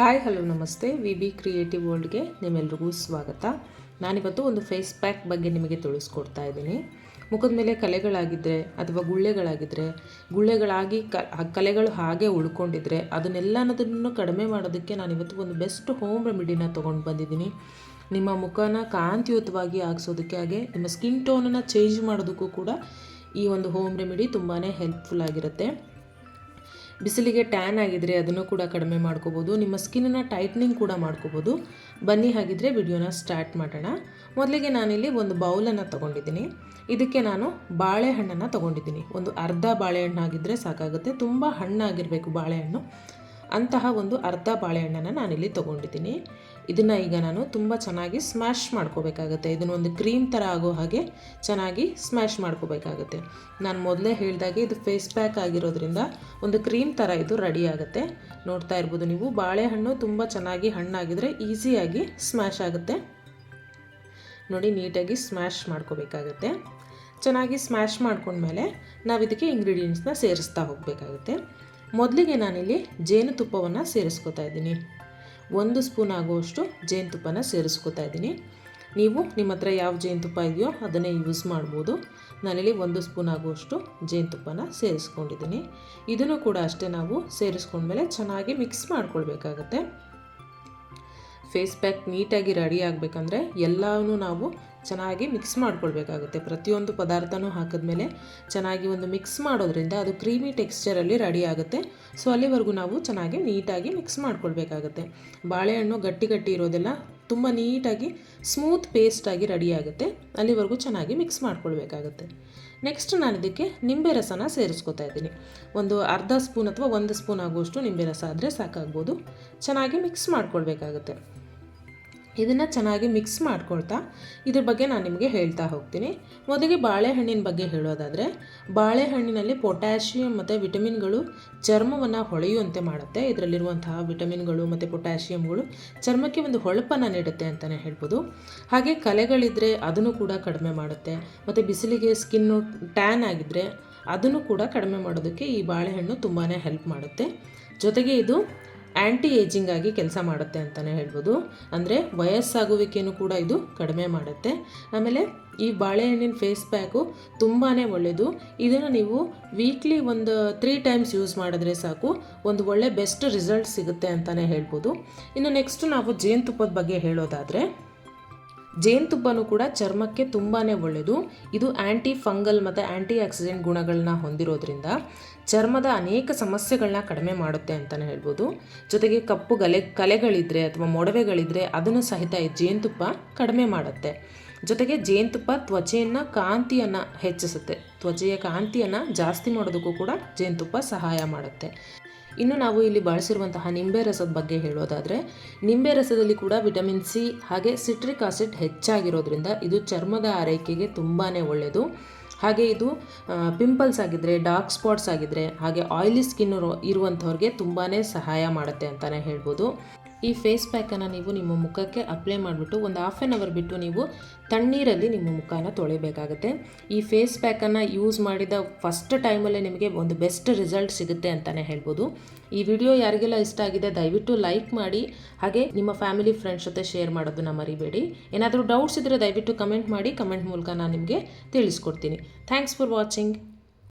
Hi, hello, ನಮಸ್ತೆ. V B creative ವರ್ಲ್ಡ್ಗೆ ನಿಮ್ಮೆಲ್ರಿಗೂ ಸ್ವಾಗತ. ನಾನಿವತ್ತು ಒಂದು ಫೇಸ್ ಪ್ಯಾಕ್ ಬಗ್ಗೆ ನಿಮಗೆ ತಿಳಿಸ್ಕೊಡ್ತಾ ಇದ್ದೀನಿ. ಮುಖದ ಮೇಲೆ ಕಲೆಗಳಾಗಿದ್ದರೆ ಅಥವಾ ಗುಳ್ಳೆಗಳಾಗಿದ್ದರೆ ಗುಳ್ಳೆಗಳಾಗಿ ಕಲೆಗಳು ಹಾಗೆ ಉಳ್ಕೊಂಡಿದ್ರೆ ಅದನ್ನೆಲ್ಲನದನ್ನು ಕಡಿಮೆ ಮಾಡೋದಕ್ಕೆ ನಾನಿವತ್ತು ಒಂದು ಬೆಸ್ಟ್ ಹೋಮ್ ರೆಮಿಡಿನ ತೊಗೊಂಡು ಬಂದಿದ್ದೀನಿ. ನಿಮ್ಮ ಮುಖನ ಕಾಂತಿಯುತವಾಗಿ ಆಗಿಸೋದಕ್ಕೆ ಹಾಗೆ ನಿಮ್ಮ ಸ್ಕಿನ್ ಟೋನನ್ನು ಚೇಂಜ್ ಮಾಡೋದಕ್ಕೂ ಕೂಡ ಈ ಒಂದು ಹೋಮ್ ರೆಮಿಡಿ ತುಂಬಾ ಹೆಲ್ಪ್ಫುಲ್ ಆಗಿರುತ್ತೆ. ಬಿಸಿಲಿಗೆ ಟ್ಯಾನ್ ಆಗಿದ್ರೆ ಅದನ್ನು ಕೂಡ ಕಡಿಮೆ ಮಾಡ್ಕೋಬೋದು. ನಿಮ್ಮ ಸ್ಕಿನ್ನ ಟೈಟ್ನಿಂಗ್ ಕೂಡ ಮಾಡ್ಕೋಬೋದು. ಬನ್ನಿ ಹಾಗಿದ್ರೆ ವಿಡಿಯೋನ ಸ್ಟಾರ್ಟ್ ಮಾಡೋಣ. ಮೊದಲಿಗೆ ನಾನಿಲ್ಲಿ ಒಂದು ಬೌಲನ್ನು ತೊಗೊಂಡಿದ್ದೀನಿ. ಇದಕ್ಕೆ ನಾನು ಬಾಳೆಹಣ್ಣನ್ನು ತೊಗೊಂಡಿದ್ದೀನಿ. ಒಂದು ಅರ್ಧ ಬಾಳೆಹಣ್ಣು ಆಗಿದ್ದರೆ ಸಾಕಾಗುತ್ತೆ. ತುಂಬ ಹಣ್ಣಾಗಿರಬೇಕು ಬಾಳೆಹಣ್ಣು. ಅಂತಹ ಒಂದು ಅರ್ಧ ಬಾಳೆಹಣ್ಣನ್ನು ನಾನಿಲ್ಲಿ ತೊಗೊಂಡಿದ್ದೀನಿ. ಇದನ್ನು ಈಗ ನಾನು ತುಂಬ ಚೆನ್ನಾಗಿ ಸ್ಮ್ಯಾಶ್ ಮಾಡ್ಕೋಬೇಕಾಗತ್ತೆ. ಇದನ್ನು ಒಂದು ಕ್ರೀಮ್ ಥರ ಆಗೋ ಹಾಗೆ ಚೆನ್ನಾಗಿ ಸ್ಮ್ಯಾಶ್ ಮಾಡ್ಕೋಬೇಕಾಗತ್ತೆ. ನಾನು ಮೊದಲೇ ಹೇಳಿದಾಗೆ ಇದು ಫೇಸ್ ಪ್ಯಾಕ್ ಆಗಿರೋದ್ರಿಂದ ಒಂದು ಕ್ರೀಮ್ ಥರ ಇದು ರೆಡಿ ಆಗುತ್ತೆ. ನೋಡ್ತಾ ಇರ್ಬೋದು ನೀವು, ಬಾಳೆಹಣ್ಣು ತುಂಬ ಚೆನ್ನಾಗಿ ಹಣ್ಣಾಗಿದ್ರೆ ಈಸಿಯಾಗಿ ಸ್ಮ್ಯಾಶ್ ಆಗುತ್ತೆ. ನೋಡಿ, ನೀಟಾಗಿ ಸ್ಮ್ಯಾಶ್ ಮಾಡ್ಕೋಬೇಕಾಗತ್ತೆ. ಚೆನ್ನಾಗಿ ಸ್ಮ್ಯಾಶ್ ಮಾಡ್ಕೊಂಡ್ಮೇಲೆ ನಾವು ಇದಕ್ಕೆ ಇಂಗ್ರೀಡಿಯೆಂಟ್ಸ್ನ ಸೇರಿಸ್ತಾ ಹೋಗಬೇಕಾಗುತ್ತೆ. ಮೊದಲಿಗೆ ನಾನಿಲ್ಲಿ ಜೇನುತುಪ್ಪವನ್ನು ಸೇರಿಸ್ಕೊತಾ ಇದ್ದೀನಿ. ಒಂದು ಸ್ಪೂನ್ ಆಗುವಷ್ಟು ಜೇನುತುಪ್ಪನ ಸೇರಿಸ್ಕೊತಾ ಇದ್ದೀನಿ. ನೀವು ನಿಮ್ಮ ಹತ್ರ ಯಾವ ಜೇನುತುಪ್ಪ ಇದೆಯೋ ಅದನ್ನೇ ಯೂಸ್ ಮಾಡ್ಬೋದು. ನಾನಿಲ್ಲಿ ಒಂದು ಸ್ಪೂನ್ ಆಗುವಷ್ಟು ಜೇನುತುಪ್ಪನ ಸೇರಿಸ್ಕೊಂಡಿದ್ದೀನಿ. ಇದನ್ನು ಕೂಡ ಅಷ್ಟೇ ನಾವು ಸೇರಿಸ್ಕೊಂಡ್ಮೇಲೆ ಚೆನ್ನಾಗಿ ಮಿಕ್ಸ್ ಮಾಡ್ಕೊಳ್ಬೇಕಾಗತ್ತೆ. ಫೇಸ್ ಪ್ಯಾಕ್ ನೀಟಾಗಿ ರೆಡಿ ಆಗಬೇಕಂದ್ರೆ ಎಲ್ಲವೂ ನಾವು ಚೆನ್ನಾಗಿ ಮಿಕ್ಸ್ ಮಾಡ್ಕೊಳ್ಬೇಕಾಗುತ್ತೆ. ಪ್ರತಿಯೊಂದು ಪದಾರ್ಥನೂ ಹಾಕಿದ್ಮೇಲೆ ಚೆನ್ನಾಗಿ ಒಂದು ಮಿಕ್ಸ್ ಮಾಡೋದ್ರಿಂದ ಅದು ಕ್ರೀಮಿ ಟೆಕ್ಸ್ಚರಲ್ಲಿ ರೆಡಿ ಆಗುತ್ತೆ. ಸೊ ಅಲ್ಲಿವರೆಗೂ ನಾವು ಚೆನ್ನಾಗಿ ನೀಟಾಗಿ ಮಿಕ್ಸ್ ಮಾಡ್ಕೊಳ್ಬೇಕಾಗುತ್ತೆ. ಬಾಳೆಹಣ್ಣು ಗಟ್ಟಿ ಗಟ್ಟಿ ಇರೋದೆಲ್ಲ ತುಂಬ ನೀಟಾಗಿ ಸ್ಮೂತ್ ಪೇಸ್ಟಾಗಿ ರೆಡಿಯಾಗುತ್ತೆ ಅಲ್ಲಿವರೆಗೂ ಚೆನ್ನಾಗಿ ಮಿಕ್ಸ್ ಮಾಡ್ಕೊಳ್ಬೇಕಾಗುತ್ತೆ. ನೆಕ್ಸ್ಟ್ ನಾನು ಇದಕ್ಕೆ ನಿಂಬೆ ರಸನ ಸೇರಿಸ್ಕೊತಾ ಇದ್ದೀನಿ. ಒಂದು ಅರ್ಧ ಸ್ಪೂನ್ ಅಥವಾ ಒಂದು ಸ್ಪೂನ್ ಆಗುವಷ್ಟು ನಿಂಬೆ ರಸ ಆದರೆ ಸಾಕಾಗ್ಬೋದು. ಚೆನ್ನಾಗಿ ಮಿಕ್ಸ್ ಮಾಡ್ಕೊಳ್ಬೇಕಾಗುತ್ತೆ. ಇದನ್ನು ಚೆನ್ನಾಗಿ ಮಿಕ್ಸ್ ಮಾಡ್ಕೊಳ್ತಾ ಇದ್ರ ಬಗ್ಗೆ ನಾನು ನಿಮಗೆ ಹೇಳ್ತಾ ಹೋಗ್ತೀನಿ. ಮೊದಲಿಗೆ ಬಾಳೆಹಣ್ಣಿನ ಬಗ್ಗೆ ಹೇಳೋದಾದರೆ, ಬಾಳೆಹಣ್ಣಿನಲ್ಲಿ ಪೊಟ್ಯಾಷಿಯಂ ಮತ್ತು ವಿಟಮಿನ್ಗಳು ಚರ್ಮವನ್ನು ಹೊಳೆಯುವಂತೆ ಮಾಡುತ್ತೆ. ಇದರಲ್ಲಿರುವಂತಹ ವಿಟಮಿನ್ಗಳು ಮತ್ತು ಪೊಟ್ಯಾಷಿಯಂಗಳು ಚರ್ಮಕ್ಕೆ ಒಂದು ಹೊಳಪನ್ನು ನೀಡುತ್ತೆ ಅಂತಲೇ ಹೇಳ್ಬೋದು. ಹಾಗೆ ಕಲೆಗಳಿದ್ದರೆ ಅದನ್ನು ಕೂಡ ಕಡಿಮೆ ಮಾಡುತ್ತೆ. ಮತ್ತು ಬಿಸಿಲಿಗೆ ಸ್ಕಿನ್ನು ಟ್ಯಾನ್ ಆಗಿದ್ದರೆ ಅದನ್ನು ಕೂಡ ಕಡಿಮೆ ಮಾಡೋದಕ್ಕೆ ಈ ಬಾಳೆಹಣ್ಣು ತುಂಬಾ ಹೆಲ್ಪ್ ಮಾಡುತ್ತೆ. ಜೊತೆಗೆ ಇದು ಆ್ಯಂಟಿ ಏಜಿಂಗ್ ಆಗಿ ಕೆಲಸ ಮಾಡುತ್ತೆ ಅಂತಲೇ ಹೇಳ್ಬೋದು. ಅಂದರೆ ವಯಸ್ಸಾಗುವಿಕೆಯೂ ಕೂಡ ಇದು ಕಡಿಮೆ ಮಾಡುತ್ತೆ. ಆಮೇಲೆ ಈ ಬಾಳೆಹಣ್ಣಿನ ಫೇಸ್ ಪ್ಯಾಕು ತುಂಬಾ ಒಳ್ಳೆಯದು ಇದನ್ನು ನೀವು ವೀಕ್ಲಿ ಒಂದು ತ್ರೀ ಟೈಮ್ಸ್ ಯೂಸ್ ಮಾಡಿದ್ರೆ ಸಾಕು. ಒಂದು ಒಳ್ಳೆ ಬೆಸ್ಟ್ ರಿಸಲ್ಟ್ ಸಿಗುತ್ತೆ ಅಂತಲೇ ಹೇಳ್ಬೋದು. ಇನ್ನು ನೆಕ್ಸ್ಟ್ ನಾವು ಜೇನುತುಪ್ಪದ ಬಗ್ಗೆ ಹೇಳೋದಾದರೆ ಜೇನುತುಪ್ಪನೂ ಕೂಡ ಚರ್ಮಕ್ಕೆ ತುಂಬಾ ಒಳ್ಳೆಯದು ಇದು ಆ್ಯಂಟಿ ಫಂಗಲ್ ಮತ್ತು ಆ್ಯಂಟಿ ಆಕ್ಸಿಡೆಂಟ್ ಗುಣಗಳನ್ನ ಹೊಂದಿರೋದ್ರಿಂದ ಚರ್ಮದ ಅನೇಕ ಸಮಸ್ಯೆಗಳನ್ನ ಕಡಿಮೆ ಮಾಡುತ್ತೆ ಅಂತಲೇ ಹೇಳ್ಬೋದು. ಜೊತೆಗೆ ಕಪ್ಪು ಗಲೆ, ಕಲೆಗಳಿದ್ರೆ ಅಥವಾ ಮೊಡವೆಗಳಿದ್ರೆ ಅದನ್ನು ಸಹಿತ ಈ ಜೇನುತುಪ್ಪ ಕಡಿಮೆ ಮಾಡುತ್ತೆ. ಜೊತೆಗೆ ಜೇನುತುಪ್ಪ ತ್ವಚೆಯನ್ನು ಕಾಂತಿಯನ್ನು ಹೆಚ್ಚಿಸುತ್ತೆ. ತ್ವಚೆಯ ಕಾಂತಿಯನ್ನು ಜಾಸ್ತಿ ಮಾಡೋದಕ್ಕೂ ಕೂಡ ಜೇನುತುಪ್ಪ ಸಹಾಯ ಮಾಡುತ್ತೆ. ಇನ್ನು ನಾವು ಇಲ್ಲಿ ಬಳಸಿರುವಂತಹ ನಿಂಬೆ ರಸದ ಬಗ್ಗೆ ಹೇಳೋದಾದರೆ, ನಿಂಬೆ ರಸದಲ್ಲಿ ಕೂಡ ವಿಟಮಿನ್ ಸಿ ಹಾಗೆ ಸಿಟ್ರಿಕ್ ಆಸಿಡ್ ಹೆಚ್ಚಾಗಿರೋದ್ರಿಂದ ಇದು ಚರ್ಮದ ಆರೈಕೆಗೆ ತುಂಬಾ ಒಳ್ಳೆಯದು ಹಾಗೆ ಇದು ಪಿಂಪಲ್ಸ್ ಆಗಿದ್ದರೆ ಡಾರ್ಕ್ ಸ್ಪಾಟ್ಸ್ ಆಗಿದ್ದರೆ ಹಾಗೆ ಆಯಿಲಿ ಸ್ಕಿನ್ ಇರುವಂಥವ್ರಿಗೆ ತುಂಬಾ ಸಹಾಯ ಮಾಡುತ್ತೆ ಅಂತಲೇ ಹೇಳ್ಬೋದು. ಈ ಫೇಸ್ ಪ್ಯಾಕನ್ನು ನೀವು ನಿಮ್ಮ ಮುಖಕ್ಕೆ ಅಪ್ಲೈ ಮಾಡಿಬಿಟ್ಟು ಒಂದು ಹಾಫ್ ಆನ್ ಅವರ್ ಬಿಟ್ಟು ನೀವು ತಣ್ಣೀರಲ್ಲಿ ನಿಮ್ಮ ಮುಖನ ತೊಳಿಬೇಕಾಗುತ್ತೆ ಈ ಫೇಸ್ ಪ್ಯಾಕನ್ನು ಯೂಸ್ ಮಾಡಿದ ಫಸ್ಟ್ ಟೈಮಲ್ಲೇ ನಿಮಗೆ ಒಂದು ಬೆಸ್ಟ್ ರಿಸಲ್ಟ್ ಸಿಗುತ್ತೆ ಅಂತಲೇ ಹೇಳ್ಬೋದು. ಈ ವಿಡಿಯೋ ಯಾರಿಗೆಲ್ಲ ಇಷ್ಟ ಆಗಿದೆ ದಯವಿಟ್ಟು ಲೈಕ್ ಮಾಡಿ, ಹಾಗೆ ನಿಮ್ಮ ಫ್ಯಾಮಿಲಿ ಫ್ರೆಂಡ್ಸ್ ಜೊತೆ ಶೇರ್ ಮಾಡೋದನ್ನು ಮರಿಬೇಡಿ. ಏನಾದರೂ ಡೌಟ್ಸ್ ಇದ್ದರೆ ದಯವಿಟ್ಟು ಕಮೆಂಟ್ ಮಾಡಿ ಕಮೆಂಟ್ ಮೂಲಕ ನಾನು ನಿಮಗೆ ತಿಳಿಸ್ಕೊಡ್ತೀನಿ. Thanks for watching